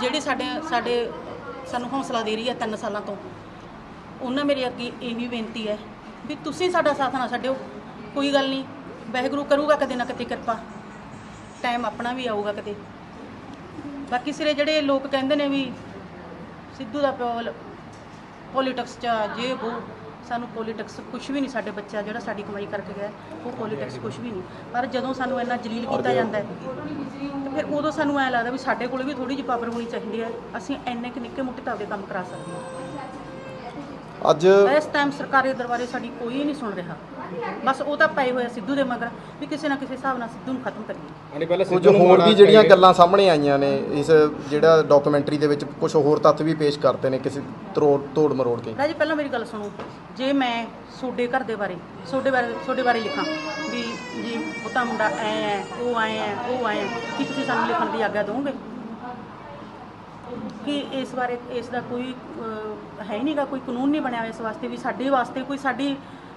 ਜਿਹੜੇ ਸਾਡੇ ਸਾਡੇ ਸਾਨੂੰ ਹੌਸਲਾ ਦੇ ਰਹੀ ਹੈ ਤਿੰਨ ਸਾਲਾਂ ਤੋਂ ਉਹਨਾਂ ਮੇਰੇ ਅੱਗੇ ਇਹ ਵੀ ਬੇਨਤੀ ਹੈ ਵੀ ਤੁਸੀਂ ਸਾਡਾ ਸਾਥ ਨਾ ਛੱਡਿਓ ਕੋਈ ਗੱਲ ਨਹੀਂ ਵਾਹਿਗੁਰੂ ਕਰੂਗਾ ਕਦੇ ਨਾ ਕਦੇ ਕਿਰਪਾ ਟਾਈਮ ਆਪਣਾ ਵੀ ਆਊਗਾ ਕਦੇ। ਬਾਕੀ ਸਿਰੇ ਜਿਹੜੇ ਲੋਕ ਕਹਿੰਦੇ ਨੇ ਵੀ ਸਿੱਧੂ ਦਾ ਪਿਓ ਪੋਲਿਟਿਕਸ ਚ ਆ, ਜੇ ਉਹ ਸਾਨੂੰ ਪੋਲਿਟਿਕਸ ਕੁਝ ਵੀ ਨਹੀਂ ਸਾਡੇ ਬੱਚਾ ਜਿਹੜਾ ਸਾਡੀ ਕਮਾਈ ਕਰਕੇ ਗਿਆ ਉਹ ਪੋਲਿਟਿਕਸ ਕੁਝ ਵੀ ਨਹੀਂ। ਪਰ ਜਦੋਂ ਸਾਨੂੰ ਇੰਨਾ ਜਲੀਲ ਕੀਤਾ ਜਾਂਦਾ ਹੈ ਤੇ ਫਿਰ ਉਦੋਂ ਸਾਨੂੰ ਐ ਲੱਗਦਾ ਵੀ ਸਾਡੇ ਕੋਲ ਵੀ ਥੋੜੀ ਜਿਹੀ ਪਾਵਰ ਹੋਣੀ ਚਾਹੀਦੀ ਹੈ ਅਸੀਂ ਇੰਨੇ ਕਿ ਨਿੱਕੇ ਮੋਟੇ ਤਾਂ ਆਪਦੇ ਕੰਮ ਕਰਾ ਸਕਦੇ ਹਾਂ। ਅੱਜ ਇਸ ਟਾਈਮ ਸਰਕਾਰੀ ਦਰਬਾਰੇ ਸਾਡੀ ਕੋਈ ਨਹੀਂ ਸੁਣ ਰਿਹਾ। ਬਸ ਉਹ ਤਾਂ ਪਏ ਹੋਏ ਆ ਸਿੱਧੂ ਦੇ ਮਗਰ ਵੀ ਕਿਸੇ ਨਾ ਕਿਸੇ ਹਿਸਾਬ ਨਾਲ ਸਿੱਧੂ ਨੂੰ ਖਤਮ ਕਰੀਏ। ਕੁਝ ਹੋਰ ਵੀ ਜਿਹੜੀਆਂ ਗੱਲਾਂ ਸਾਹਮਣੇ ਆਈਆਂ ਨੇ ਇਸ ਜਿਹੜਾ ਡਾਕੂਮੈਂਟਰੀ ਦੇ ਵਿੱਚ ਕੁਝ ਹੋਰ ਤੱਥ ਵੀ ਪੇਸ਼ ਕਰਤੇ ਨੇ ਕਿਸੇ ਤਰੋੜ ਤੋੜ ਮਰੋੜ ਕੇ। ਰਾਜੀ ਪਹਿਲਾਂ ਮੇਰੀ ਗੱਲ ਸੁਣੋ। ਜੇ ਮੈਂ ਤੁਹਾਡੇ ਘਰ ਦੇ ਬਾਰੇ ਤੁਹਾਡੇ ਬਾਰੇ ਤੁਹਾਡੇ ਬਾਰੇ ਲਿਖਾਂ ਵੀ ਜੀ ਉਹ ਤਾਂ ਮੁੰਡਾ ਐ ਐ ਉਹ ਐ ਐ ਉਹ ਐ ਐ ਕੀ ਤੁਸੀਂ ਸਾਨੂੰ ਲਿਖਣ ਦੀ ਆਗਿਆ ਦਿਓਗੇ ਕਿ ਇਸ ਬਾਰੇ ਇਸ ਦਾ ਕੋਈ ਅਹ, ਹੈ ਹੀ ਨਹੀਂਗਾ ਕੋਈ ਕਾਨੂੰਨ ਨਹੀਂ ਬਣਿਆ ਹੋਇਆ ਇਸ ਵਾਸਤੇ ਵੀ ਸਾਡੇ ਵਾਸਤੇ ਕੋਈ ਸਾਡੀ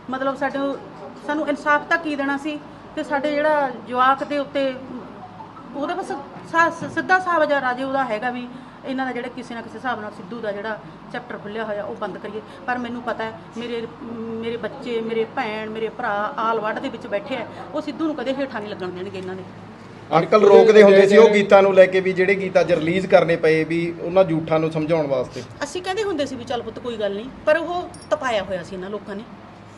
ਮਤਲਬ ਸਾਡੇ ਸਾਨੂੰ ਇਨਸਾਫ ਤਾਂ ਕੀ ਦੇਣਾ ਸੀ ਤੇ ਸਾਡੇ ਜਿਹੜਾ ਜਵਾਕ ਦੇ ਉੱਤੇ ਉਹਦੇ ਬਸ ਸਾ- ਸਿੱਧਾ ਹਿਸਾਬ ਜਾਂ ਰਾਜੇ ਉਹਦਾ ਹੈਗਾ ਵੀ ਇਹਨਾਂ ਦਾ ਜਿਹੜਾ ਕਿਸੇ ਨਾ ਕਿਸੇ ਹਿਸਾਬ ਨਾਲ ਸਿੱਧੂ ਦਾ ਜਿਹੜਾ ਚੈਪਟਰ ਖੁੱਲਿਆ ਹੋਇਆ ਉਹ ਬੰਦ ਕਰੀਏ। ਪਰ ਮੈਨੂੰ ਪਤਾ ਹੈ ਮੇਰੇ ਮੇਰੇ ਬੱਚੇ ਮੇਰੇ ਭੈਣ ਮੇਰੇ ਭਰਾ ਆਲ ਵਰਡ ਦੇ ਵਿੱਚ ਬੈਠੇ ਆ ਉਹ ਸਿੱਧੂ ਨੂੰ ਕਦੇ ਹੇਠਾਂ ਨਹੀਂ ਲੱਗਣ ਦੇਣਗੇ ਇਹਨਾਂ ਦੇ। ਅੰਕਲ ਰੋਕਦੇ ਹੁੰਦੇ ਸੀ ਉਹ ਗੀਤਾਂ ਨੂੰ ਲੈ ਕੇ ਵੀ ਜਿਹੜੇ ਗੀਤ ਅੱਜ ਰਿਲੀਜ਼ ਕਰਨੇ ਪਏ ਵੀ ਉਹਨਾਂ ਝੂਠਾਂ ਨੂੰ ਸਮਝਾਉਣ ਵਾਸਤੇ। ਅਸੀਂ ਕਹਿੰਦੇ ਹੁੰਦੇ ਸੀ ਵੀ ਚੱਲ ਪੁੱਤ ਕੋਈ ਗੱਲ ਨਹੀਂ ਪਰ ਉਹ ਤਪਾਇਆ ਹੋਇਆ ਸੀ ਇਹਨਾਂ ਲੋਕਾਂ ਨੇ।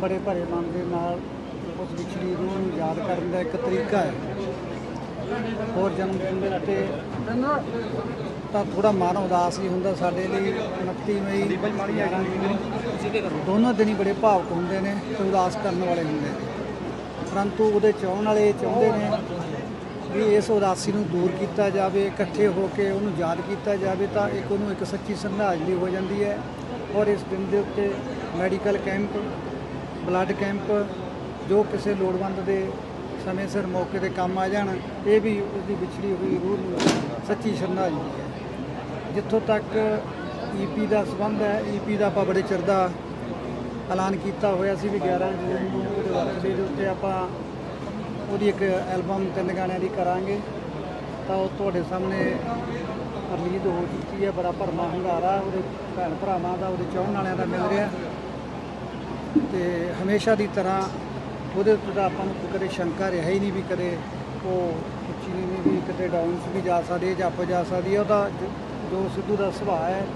ਬੜੇ ਭਰੇ ਮਨ ਦੇ ਨਾਲ ਉਸ ਵਿਛੜੀ ਰੂਹ ਨੂੰ ਯਾਦ ਕਰਨ ਦਾ ਇੱਕ ਤਰੀਕਾ ਹੈ। ਹੋਰ ਜਨਮ ਦਿਨ ਦੇ ਉੱਤੇ ਤਾਂ ਥੋੜਾ ਮਨ ਉਦਾਸ ਹੀ ਹੁੰਦਾ ਸਾਡੇ ਲਈ। 29 ਮਈ ਦੋਨੋਂ ਦਿਨ ਹੀ ਬੜੇ ਭਾਵੁਕ ਹੁੰਦੇ ਨੇ ਤੇ ਉਦਾਸ ਕਰਨ ਵਾਲੇ ਹੁੰਦੇ ਨੇ। ਪਰੰਤੂ ਉਹਦੇ ਚਾਹਣ ਵਾਲੇ ਇਹ ਚਾਹੁੰਦੇ ਨੇ ਵੀ ਇਸ ਉਦਾਸੀ ਨੂੰ ਦੂਰ ਕੀਤਾ ਜਾਵੇ, ਇਕੱਠੇ ਹੋ ਕੇ ਉਹਨੂੰ ਯਾਦ ਕੀਤਾ ਜਾਵੇ ਤਾਂ ਇੱਕ ਉਹਨੂੰ ਇੱਕ ਸੱਚੀ ਸ਼ਰਧਾਂਜਲੀ ਹੋ ਜਾਂਦੀ ਹੈ। ਔਰ ਇਸ ਦਿਨ ਦੇ ਉੱਤੇ ਮੈਡੀਕਲ ਕੈਂਪ ਬਲੱਡ ਕੈਂਪ, ਜੋ ਕਿਸੇ ਲੋੜਵੰਦ ਦੇ ਸਮੇਂ ਸਿਰ ਮੌਕੇ ਤੇ ਕੰਮ ਆ ਜਾਣ, ਇਹ ਵੀ ਉਹਦੀ ਵਿਛੜੀ ਹੋਈ ਰੂਹ ਨੂੰ ਸੱਚੀ ਸ਼ਰਧਾਂਜਲੀ ਹੈ। ਜਿੱਥੋਂ ਤੱਕ ਈਪੀ ਦਾ ਸੰਬੰਧ ਹੈ ਈਪੀ ਦਾ ਆਪਾਂ ਬੜੇ ਚਿਰ ਦਾ ਐਲਾਨ ਕੀਤਾ ਹੋਇਆ ਸੀ ਵੀ 11 ਜੂਨ ਨੂੰ ਉਹਦੇ ਬਰਥਡੇ ਦੇ ਉੱਤੇ ਆਪਾਂ ਉਹਦੀ ਇੱਕ ਐਲਬਮ ਤਿੰਨ ਗਾਣਿਆਂ ਦੀ ਕਰਾਂਗੇ। ਤਾਂ ਉਹ ਤੁਹਾਡੇ ਸਾਹਮਣੇ ਰਿਲੀਜ਼ ਹੋ ਚੁੱਕੀ ਹੈ, ਬੜਾ ਭਰਮਾ ਹੁੰਗਾਰਾ ਉਹਦੇ ਭੈਣ ਭਰਾਵਾਂ ਦਾ, ਉਹਦੇ ਚਾਹਣ ਵਾਲਿਆਂ ਦਾ ਮਿਲ ਰਿਹਾ। ਤੇ ਹਮੇਸ਼ਾ ਦੀ ਤਰ੍ਹਾਂ ਉਹਦੇ ਉੱਤੇ ਤਾਂ ਆਪਾਂ ਨੂੰ ਕਦੇ ਸ਼ੰਕਾ ਰਿਹਾ ਹੀ ਨਹੀਂ ਵੀ ਕਦੇ ਉਹ ਉੱਚੀ ਨਹੀਂ ਵੀ ਕਿਤੇ ਡਾਊਨਸ ਵੀ ਜਾ ਸਕਦੀ ਹੈ ਜਾਂ ਅੱਪ ਜਾ ਸਕਦੀ ਹੈ। ਉਹਦਾ ਜ- ਜੋ ਸਿੱਧੂ ਦਾ ਸੁਭਾਅ ਹੈ,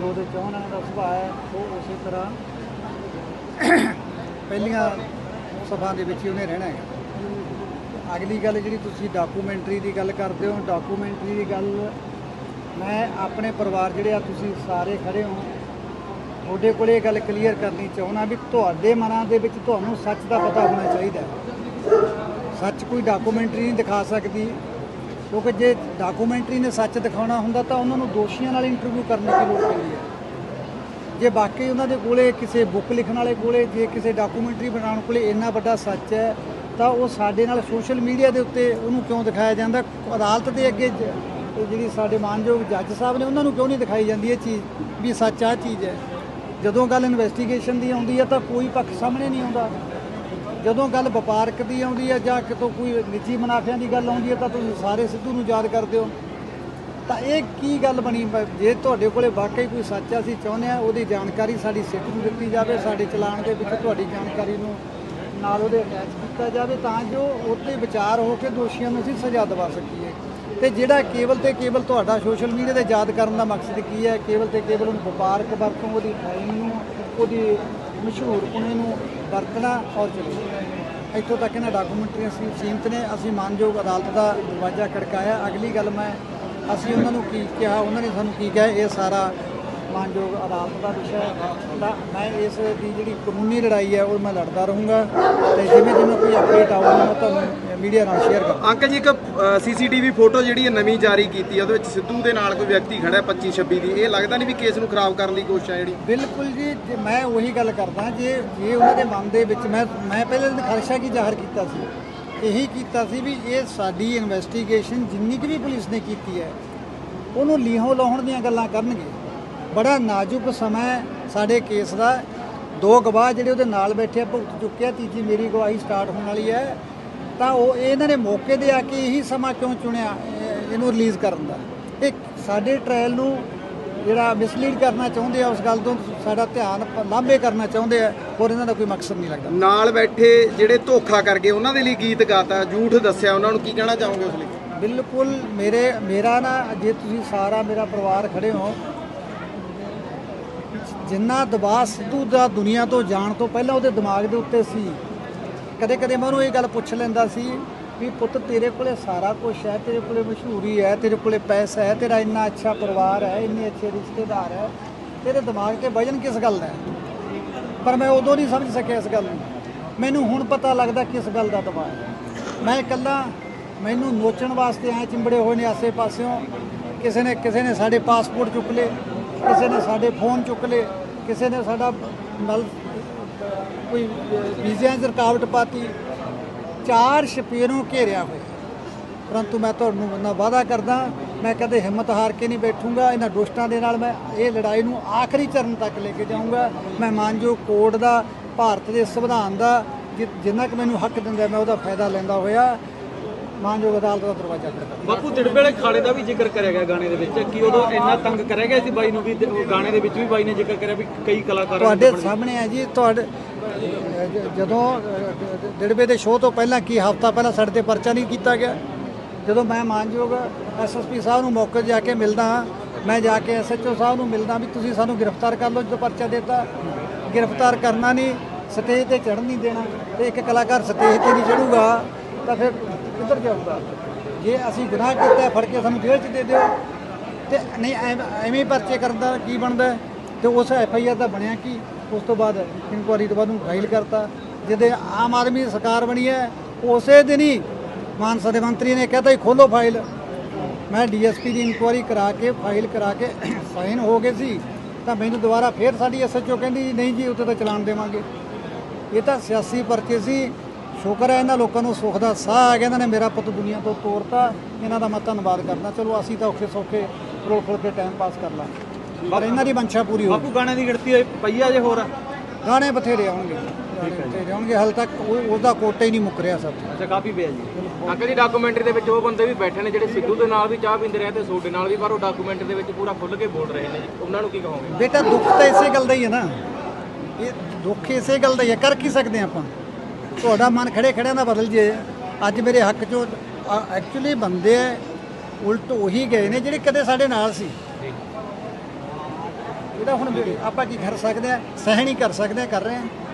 ਜੋ ਉਹਦੇ ਚਾਹਣ ਦਾ ਸੁਭਾਅ ਹੈ, ਉਹ ਉਸੇ ਤਰ੍ਹਾਂ ਪਹਿਲੀਆਂ ਸਭਾ ਦੇ ਵਿੱਚ ਹੀ ਉਹਨੇ ਰਹਿਣਾ ਹੈ। ਅਗਲੀ ਗੱਲ ਜਿਹੜੀ ਤੁਸੀਂ ਡਾਕੂਮੈਂਟਰੀ ਦੀ ਗੱਲ ਕਰਦੇ ਹੋ ਡਾਕੂਮੈਂਟਰੀ ਦੀ ਗੱਲ ਮੈਂ ਆਪਣੇ ਪਰਿਵਾਰ ਜਿਹੜੇ ਆ ਤੁਸੀਂ ਸਾਰੇ ਖੜੇ ਹੋ ਤੁਹਾਡੇ ਕੋਲ ਇਹ ਗੱਲ ਕਲੀਅਰ ਕਰਨੀ ਚਾਹੁੰਦਾ ਵੀ ਤੁਹਾਡੇ ਮਨਾਂ ਦੇ ਵਿੱਚ ਤੁਹਾਨੂੰ ਸੱਚ ਦਾ ਪਤਾ ਹੋਣਾ ਚਾਹੀਦਾ ਸੱਚ ਕੋਈ ਡਾਕੂਮੈਂਟਰੀ ਨਹੀਂ ਦਿਖਾ ਸਕਦੀ। ਕਿਉਂਕਿ ਜੇ ਡਾਕੂਮੈਂਟਰੀ ਨੇ ਸੱਚ ਦਿਖਾਉਣਾ ਹੁੰਦਾ ਤਾਂ ਉਹਨਾਂ ਨੂੰ ਦੋਸ਼ੀਆਂ ਨਾਲ ਇੰਟਰਵਿਊ ਕਰਨ ਦੀ ਲੋੜ ਪੈਂਦੀ ਹੈ। ਜੇ ਬਾਕੀ ਉਹਨਾਂ ਦੇ ਕੋਲੇ ਕਿਸੇ ਬੁੱਕ ਲਿਖਣ ਵਾਲੇ ਕੋਲੇ, ਜੇ ਕਿਸੇ ਡਾਕੂਮੈਂਟਰੀ ਬਣਾਉਣ ਕੋਲੇ ਇੰਨਾ ਵੱਡਾ ਸੱਚ ਹੈ, ਤਾਂ ਉਹ ਸਾਡੇ ਨਾਲ ਸੋਸ਼ਲ ਮੀਡੀਆ ਦੇ ਉੱਤੇ ਉਹਨੂੰ ਕਿਉਂ ਦਿਖਾਇਆ ਜਾਂਦਾ? ਅਦਾਲਤ ਦੇ ਅੱਗੇ ਜਿਹੜੀ ਸਾਡੇ ਮਾਨਯੋਗ ਜੱਜ ਸਾਹਿਬ ਨੇ ਉਹਨਾਂ ਨੂੰ ਕਿਉਂ ਨਹੀਂ ਦਿਖਾਈ ਜਾਂਦੀ ਇਹ ਚੀਜ਼? ਵੀ ਸੱਚ ਆ ਚੀਜ਼ ਹੈ। ਜਦੋਂ ਗੱਲ ਇਨਵੈਸਟੀਗੇਸ਼ਨ ਦੀ ਆਉਂਦੀ ਹੈ ਤਾਂ ਕੋਈ ਪੱਖ ਸਾਹਮਣੇ ਨਹੀਂ ਆਉਂਦਾ। ਜਦੋਂ ਗੱਲ ਵਪਾਰਕ ਦੀ ਆਉਂਦੀ ਹੈ ਜਾਂ ਕਿਤੋਂ ਕੋਈ ਨਿੱਜੀ ਮੁਨਾਫਿਆਂ ਦੀ ਗੱਲ ਆਉਂਦੀ ਹੈ ਤਾਂ ਤੁਸੀਂ ਸਾਰੇ ਸਿੱਧੂ ਨੂੰ ਯਾਦ ਕਰਦੇ ਹੋ। ਤਾਂ ਇਹ ਕੀ ਗੱਲ ਬਣੀ? ਜੇ ਤੁਹਾਡੇ ਕੋਲੇ ਵਾਕਈ ਕੋਈ ਸੱਚ ਆ, ਅਸੀਂ ਚਾਹੁੰਦੇ ਆ ਉਹਦੀ ਜਾਣਕਾਰੀ ਸਾਡੀ ਸਿੱਖ ਨੂੰ ਦਿੱਤੀ ਜਾਵੇ ਸਾਡੇ ਚਲਾਨ ਦੇ ਵਿੱਚ ਤੁਹਾਡੀ ਜਾਣਕਾਰੀ ਨੂੰ ਨਾਲ ਉਹਦੇ ਅਟੈਚ ਕੀਤਾ ਜਾਵੇ ਤਾਂ ਜੋ ਉਹਤੇ ਵਿਚਾਰ ਹੋ ਕੇ ਦੋਸ਼ੀਆਂ ਨੂੰ ਅਸੀਂ ਸਜ਼ਾ ਦਿਵਾ ਸਕੀਏ। ਤੇ ਜਿਹੜਾ ਕੇਵਲ ਤੇ ਕੇਵਲ ਤੁਹਾਡਾ ਸੋਸ਼ਲ ਮੀਡੀਆ ਤੇ ਯਾਦ ਕਰਨ ਦਾ ਮਕਸਦ ਕੀ ਹੈ? ਕੇਵਲ ਤੇ ਕੇਵਲ ਉਹਨੂੰ ਵਪਾਰਕ ਵਰਤੋਂ, ਉਹਦੀ ਫਾਈਲ ਨੂੰ, ਉਹਦੀ ਮਸ਼ਹੂਰ ਪੁਣੇ ਨੂੰ ਵਰਤਣਾ ਔਰ ਚਲੇ ਇੱਥੋਂ ਤੱਕ ਇਹਨਾਂ ਡਾਕੂਮੈਂਟਰੀਆਂ ਅਸੀਂ ਸੀਮਤ ਨੇ। ਅਸੀਂ ਮਾਨਯੋਗ ਅਦਾਲਤ ਦਾ ਦਰਵਾਜ਼ਾ ਖੜਕਾਇਆ। ਅਗਲੀ ਗੱਲ ਮੈਂ, ਅਸੀਂ ਉਹਨਾਂ ਨੂੰ ਕੀ ਕਿਹਾ, ਉਹਨਾਂ ਨੇ ਸਾਨੂੰ ਕੀ ਕਿਹਾ, ਇਹ ਸਾਰਾ ਮਾਨਯੋਗ ਅਦਾਲਤ ਦਾ ਵਿਸ਼ਾ ਹੈ। ਤਾਂ ਮੈਂ ਇਸ ਦੀ ਜਿਹੜੀ ਕਾਨੂੰਨੀ ਲੜਾਈ ਹੈ ਉਹ ਮੈਂ ਲੜਦਾ ਰਹੂੰਗਾ। ਤੇ ਜਿਵੇਂ ਜਿਵੇਂ ਕੋਈ ਅਪਡੇਟ ਆਊਗੀ ਮੈਂ ਤੁਹਾਨੂੰ ਮੀਡੀਆ ਨਾਲ ਸ਼ੇਅਰ ਕਰਾਂਗਾ। ਅੰਕਲ ਜੀ ਇੱਕ ਸੀਸੀਟੀਵੀ ਫੋਟੋ ਜਿਹੜੀ ਹੈ ਨਵੀਂ ਜਾਰੀ ਕੀਤੀ ਹੈ ਉਹਦੇ ਵਿੱਚ ਸਿੱਧੂ ਦੇ ਨਾਲ ਕੋਈ ਵਿਅਕਤੀ ਖੜਾ ਹੈ 25 26 ਦੀ। ਇਹ ਲੱਗਦਾ ਨਹੀਂ ਵੀ ਕੇਸ ਨੂੰ ਖਰਾਬ ਕਰਨ ਦੀ ਕੋਸ਼ਿਸ਼ ਹੈ ਜਿਹੜੀ। ਬਿਲਕੁਲ ਜੀ ਜੇ ਮੈਂ ਉਹੀ ਗੱਲ ਕਰਦਾ ਜੇ ਜੇ ਉਹਨਾਂ ਦੇ ਮਨ ਦੇ ਵਿੱਚ ਮੈਂ ਮੈਂ ਪਹਿਲੇ ਦਿਨ ਖਰਸ਼ਾ ਕੀ ਜ਼ਾਹਰ ਕੀਤਾ ਸੀ? ਇਹੀ ਕੀਤਾ ਸੀ ਵੀ ਇਹ ਸਾਡੀ ਇਨਵੈਸਟੀਗੇਸ਼ਨ ਜਿੰਨੀ ਕੁ ਵੀ ਪੁਲਿਸ ਨੇ ਕੀਤੀ ਹੈ ਉਹਨੂੰ ਲੀਹੋਂ ਲਾਉਣ ਦੀਆਂ ਗੱਲਾਂ ਕਰਨਗੇ। ਬੜਾ ਨਾਜ਼ੁਕ ਸਮਾਂ ਸਾਡੇ ਕੇਸ ਦਾ। ਦੋ ਗਵਾਹ ਜਿਹੜੇ ਉਹਦੇ ਨਾਲ ਬੈਠੇ ਆ ਭੁਗਤ ਚੁੱਕੇ ਆ ਤੀਜੀ ਮੇਰੀ ਗਵਾਹੀ ਸਟਾਰਟ ਹੋਣ ਵਾਲੀ ਹੈ। ਤਾਂ ਉਹ ਇਹਨਾਂ ਨੇ ਮੌਕੇ ਦੇ ਆ ਕੇ ਇਹੀ ਸਮਾਂ ਕਿਉਂ ਚੁਣਿਆ ਇਹ- ਇਹਨੂੰ ਰਿਲੀਜ਼ ਕਰਨ ਦਾ? ਇਹ ਸਾਡੇ ਟ੍ਰਾਇਲ ਨੂੰ ਜਿਹੜਾ ਮਿਸਲੀਡ ਕਰਨਾ ਚਾਹੁੰਦੇ ਆ ਉਸ ਗੱਲ ਤੋਂ ਸਾਡਾ ਧਿਆਨ ਲਾਂਭੇ ਕਰਨਾ ਚਾਹੁੰਦੇ ਆ ਹੋਰ ਇਹਨਾਂ ਦਾ ਕੋਈ ਮਕਸਦ ਨਹੀਂ ਲੱਗਦਾ। ਨਾਲ ਬੈਠੇ ਜਿਹੜੇ ਧੋਖਾ ਕਰ ਗਏ ਉਹਨਾਂ ਦੇ ਲਈ ਗੀਤ ਗਾਤਾ ਝੂਠ ਦੱਸਿਆ ਉਹਨਾਂ ਨੂੰ ਕੀ ਕਹਿਣਾ ਚਾਹੋਗੇ ਉਸ ਲਈ? ਬਿਲਕੁਲ ਮੇਰੇ ਮੇਰਾ ਨਾ ਜੇ ਤੁਸੀਂ ਸਾਰਾ ਮੇਰਾ ਪਰਿਵਾਰ ਖੜੇ ਹੋ ਜਿੰਨਾ ਦਬਾਅ ਸਿੱਧੂ ਦਾ ਦੁਨੀਆ ਤੋਂ ਜਾਣ ਤੋਂ ਪਹਿਲਾਂ ਉਹਦੇ ਦਿਮਾਗ ਦੇ ਉੱਤੇ ਸੀ, ਕਦੇ ਕਦੇ ਮੈਂ ਉਹਨੂੰ ਇਹ ਗੱਲ ਪੁੱਛ ਲੈਂਦਾ ਸੀ ਵੀ ਪੁੱਤ ਤੇਰੇ ਕੋਲੇ ਸਾਰਾ ਕੁਝ ਹੈ, ਤੇਰੇ ਕੋਲੇ ਮਸ਼ਹੂਰੀ ਹੈ, ਤੇਰੇ ਕੋਲੇ ਪੈਸਾ ਹੈ, ਤੇਰਾ ਇੰਨਾ ਅੱਛਾ ਪਰਿਵਾਰ ਹੈ, ਇੰਨੇ ਅੱਛੇ ਰਿਸ਼ਤੇਦਾਰ ਹੈ, ਤੇਰੇ ਦਿਮਾਗ ਤੇ ਵਜਨ ਕਿਸ ਗੱਲ ਦਾ ਹੈ? ਪਰ ਮੈਂ ਉਦੋਂ ਨਹੀਂ ਸਮਝ ਸਕਿਆ ਇਸ ਗੱਲ ਨੂੰ। ਮੈਨੂੰ ਹੁਣ ਪਤਾ ਲੱਗਦਾ ਕਿਸ ਗੱਲ ਦਾ ਦਬਾਅ ਹੈ। ਮੈਂ ਇਕੱਲਾ, ਮੈਨੂੰ ਨੋਚਣ ਵਾਸਤੇ ਐ ਚਿੰਬੜੇ ਹੋਏ ਨੇ ਆਸੇ ਪਾਸਿਓਂ ਕਿਸੇ ਨੇ ਕਿਸੇ ਨੇ ਸਾਡੇ ਪਾਸਪੋਰਟ ਚੁੱਕ ਲਏ, ਕਿਸੇ ਨੇ ਸਾਡੇ ਫੋਨ ਚੁੱਕ ਲਏ ਕਿਸੇ ਨੇ ਸਾਡਾ ਨਲ, ਕੋਈ ਵੀਜ਼ਿਆਂ 'ਚ ਰੁਕਾਵਟ ਪਾਤੀ, ਚਾਰ ਸ਼ਪੀਰੋਂ ਘੇਰਿਆ ਹੋਇਆ। ਪਰੰਤੂ ਮੈਂ ਤੁਹਾਨੂੰ ਬੰਦਾ ਵਾਅਦਾ ਕਰਦਾ, ਮੈਂ ਕਦੇ ਹਿੰਮਤ ਹਾਰ ਕੇ ਨਹੀਂ ਬੈਠੂੰਗਾ, ਇਹਨਾਂ ਦੁਸ਼ਟਾਂ ਦੇ ਨਾਲ ਮੈਂ ਇਹ ਲੜਾਈ ਨੂੰ ਆਖਰੀ ਚਰਨ ਤੱਕ ਲੈ ਕੇ ਜਾਊਂਗਾ। ਮੈਂ ਮਾਨਯੋਗ ਕੋਰਟ ਦਾ, ਭਾਰਤ ਦੇ ਸੰਵਿਧਾਨ ਦਾ, ਜਿ- ਜਿੰਨਾ ਕਿ ਮੈਨੂੰ ਹੱਕ ਦਿੰਦਾ, ਮੈਂ ਉਹਦਾ ਫਾਇਦਾ ਲੈਂਦਾ ਹੋਇਆ। ਮਾਨਯੋਗ ਅਦਾਲਤ ਦਾ ਦਰਵਾਜ਼ਾ ਖੜਕਾ ਬਾਪੂ ਦਿੜਬੇਲੇ ਖਾੜੇ ਦਾ ਵੀ ਜ਼ਿਕਰ ਕਰਿਆ ਗਿਆ ਗਾਣੇ ਦੇ ਵਿੱਚ। ਕਿ ਉਦੋਂ ਇੰਨਾ ਤੰਗ ਕਰਿਆ ਗਿਆ ਸੀ ਬਾਈ ਨੂੰ ਵੀ ਤੇ ਉਹ ਗਾਣੇ ਦੇ ਵਿੱਚ ਵੀ ਬਾਈ ਨੇ ਜ਼ਿਕਰ ਕਰਿਆ ਵੀ ਕਈ ਕਲਾਕਾਰਾਂ ਤੁਹਾਡੇ ਸਾਹਮਣੇ ਹੈ ਜੀ ਤੁਹਾਡੇ ਜਦੋਂ ਦਿੜਬੇ ਦੇ ਸ਼ੋਅ ਤੋਂ ਪਹਿਲਾਂ ਕੀ ਹਫਤਾ ਪਹਿਲਾਂ ਸਾਡੇ ਤੇ ਪਰਚਾ ਨਹੀਂ ਕੀਤਾ ਗਿਆ? ਜਦੋਂ ਮੈਂ ਮਾਨਯੋਗ ਐਸਐਸਪੀ ਸਾਹਿਬ ਨੂੰ ਮੌਕੇ ਜਾ ਕੇ ਮਿਲਦਾ ਮੈਂ ਜਾ ਕੇ ਐਸਐਚਓ ਸਾਹਿਬ ਨੂੰ ਮਿਲਦਾ ਵੀ ਤੁਸੀਂ ਸਾਨੂੰ ਗ੍ਰਿਫਤਾਰ ਕਰ ਲਓ ਜਦੋਂ ਪਰਚਾ ਦਿੱਤਾ। ਗ੍ਰਿਫਤਾਰ ਕਰਨਾ ਨਹੀਂ ਸਟੇਜ ਤੇ ਚੜ੍ਹਨ ਨਹੀਂ ਦੇਣਾ ਤੇ ਇੱਕ ਕਲਾਕਾਰ ਸਟੇਜ ਤੇ ਨਹੀਂ ਚੜੂਗਾ ਤਾਂ ਫਿਰ ਕਿੱਧਰ ਜਾਊਗਾ ਜੇ ਅਸੀਂ ਗੁਨਾਹ ਕੀਤਾ ਫੜ ਕੇ ਸਾਨੂੰ ਜੇਲ੍ਹ 'ਚ ਦੇ ਦਿਓ। ਤੇ ਨਹੀਂ ਐਵੇਂ ਐਵੇਂ ਪਰਚੇ ਕਰਨ ਦਾ ਕੀ ਬਣਦਾ ਹੈ? ਤੇ ਉਸ ਐਫ ਆਈ ਆਰ ਦਾ ਬਣਿਆ ਕੀ? ਉਸ ਤੋਂ ਬਾਅਦ ਇਨਕੁਆਰੀ ਤੋਂ ਬਾਅਦ ਨੂੰ ਫਾਈਲ ਕਰਤਾ। ਜਿਹਦੇ ਆਮ ਆਦਮੀ ਦੀ ਸਰਕਾਰ ਬਣੀ ਹੈ, ਉਸੇ ਦਿਨ ਹੀ ਮਾਨਸਾ ਦੇ ਮੰਤਰੀ ਨੇ ਕਹਿਤਾ ਹੀ ਖੋਲੋ ਫਾਈਲ ਮੈਂ ਡੀਐਸਪੀ ਦੀ ਇਨਕੁਆਰੀ ਕਰਾ ਕੇ ਫਾਈਲ ਕਰਾ ਕੇ ਸਾਈਨ ਹੋ ਗਏ ਸੀ। ਤਾਂ ਮੈਨੂੰ ਦੁਬਾਰਾ ਫੇਰ ਸਾਡੀ ਐਸਐਚਓ ਕਹਿੰਦੀ ਨਹੀਂ ਜੀ ਉੱਤੇ ਤਾਂ ਚਲਾਨ ਦੇਵਾਂਗੇ। ਇਹ ਤਾਂ ਸਿਆਸੀ ਪਰਚੇ ਸੀ। ਸ਼ੁਕਰ ਹੈ ਇਹਨਾਂ ਲੋਕਾਂ ਨੂੰ ਸੁੱਖ ਦਾ ਸਾਹ ਆ ਗਿਆ ਇਹਨਾਂ ਨੇ ਮੇਰਾ ਪੁੱਤ ਦੁਨੀਆ ਤੋਂ ਤੋਰਤਾ। ਇਹਨਾਂ ਦਾ ਮੈਂ ਧੰਨਵਾਦ ਕਰਦਾ। ਚਲੋ ਅਸੀਂ ਤਾਂ ਔਖੇ ਸੌਖੇ ਰੋਲ ਖੋਲ ਕੇ ਟਾਈਮ ਪਾਸ ਕਰ ਲਾਂਗੇ। ਪਰ ਇਹਨਾਂ ਦੀ ਮੰਸ਼ਾ ਪੂਰੀ ਹੋ ਬਾਪੂ ਗਾਣੇ ਦੀ ਗਿਣਤੀ ਪਈ ਆ ਜੇ ਹੋਰ ਗਾਣੇ ਬਥੇਰੇ ਆਉਣਗੇ। ਬਥੇਰੇ ਆਉਣਗੇ। ਹਾਲ ਤੱਕ ਉਹ- ਉਹਦਾ ਕੋਟਾ ਹੀ ਨਹੀਂ ਮੁੱਕ ਰਿਹਾ ਸਭ। ਅੱਛਾ ਕਾਫੀ ਪਿਆ ਜੀ। ਅੰਕਲ ਜੀ ਡਾਕੂਮੈਂਟਰੀ ਦੇ ਵਿੱਚ ਉਹ ਬੰਦੇ ਵੀ ਬੈਠੇ ਨੇ ਜਿਹੜੇ ਸਿੱਧੂ ਦੇ ਨਾਲ ਵੀ ਚਾਹ ਪੀਂਦੇ ਰਹੇ ਤੇ ਸੋਡੇ ਨਾਲ ਵੀ ਪਰ ਉਹ ਡਾਕੂਮੈਂਟਰੀ ਦੇ ਵਿੱਚ ਪੂਰਾ ਖੁੱਲ ਕੇ ਬੋਲ ਰਹੇ ਨੇ ਜੀ। ਉਹਨਾਂ ਨੂੰ ਕੀ ਕਹੋਗੇ? ਬੇਟਾ ਦੁੱਖ ਤਾਂ ਇਸੇ ਗੱਲ ਦਾ ਹੀ ਹੈ ਨਾ। ਇਹ ਦੁੱਖ ਇਸੇ ਗੱਲ ਦਾ ਹੀ ਹੈ। ਕਰ ਕੀ ਸਕਦੇ ਆਪਾਂ? ਤੁਹਾਡਾ ਮਨ ਖੜੇ ਖੜਿਆਂ ਦਾ ਬਦਲ ਜੇ। ਅੱਜ ਮੇਰੇ ਹੱਕ ਚੋਂ ਐਕਚੁਅਲੀ ਬੰਦੇ ਉਲਟ ਉਹੀ ਗਏ ਨੇ ਜਿਹੜੇ ਕਦੇ ਸਾਡੇ ਨਾਲ ਸੀ। ਇਹਦਾ ਹੁਣ ਆਪਾਂ ਕੀ ਕਰ ਸਕਦੇ ਆ? ਸਹਿਣ ਹੀ ਕਰ ਸਕਦੇ ਆ ਕਰ ਰਹੇ ਆ।